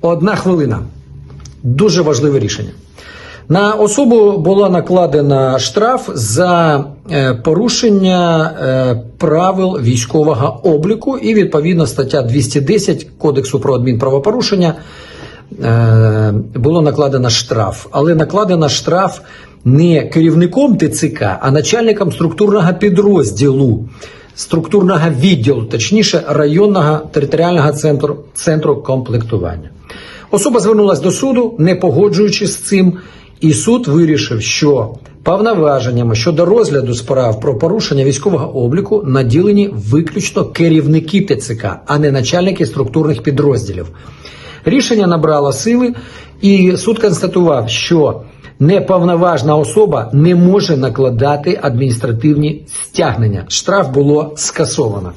Одна хвилина. Дуже важливе рішення. На особу була накладена штраф за е, порушення е, правил військового обліку і відповідно стаття 210 Кодексу про адмінправопорушення е, було накладено штраф. Але накладено штраф не керівником ТЦК, а начальником структурного підрозділу, структурного відділу, точніше районного територіального центру, центру комплектування. Особа звернулася до суду, не погоджуючись з цим, і суд вирішив, що повноваженнями щодо розгляду справ про порушення військового обліку наділені виключно керівники ТЦК, а не начальники структурних підрозділів. Рішення набрало сили, і суд констатував, що неповноважна особа не може накладати адміністративні стягнення. Штраф було скасовано.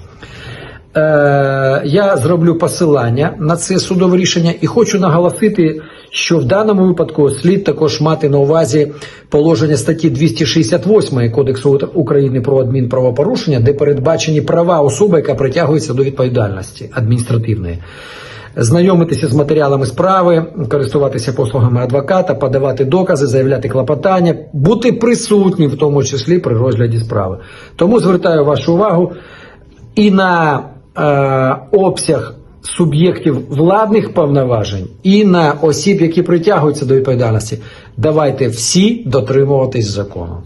Е, я зроблю посилання на це судове рішення і хочу наголосити, що в даному випадку слід також мати на увазі положення статті 268 Кодексу України про адмінправопорушення, де передбачені права особи, яка притягується до відповідальності адміністративної. Знайомитися з матеріалами справи, користуватися послугами адвоката, подавати докази, заявляти клопотання, бути присутнім в тому числі при розгляді справи. Тому звертаю вашу увагу і на обсяг суб'єктів владних повноважень, і на осіб, які притягуються до відповідальності. Давайте всі дотримуватись закону.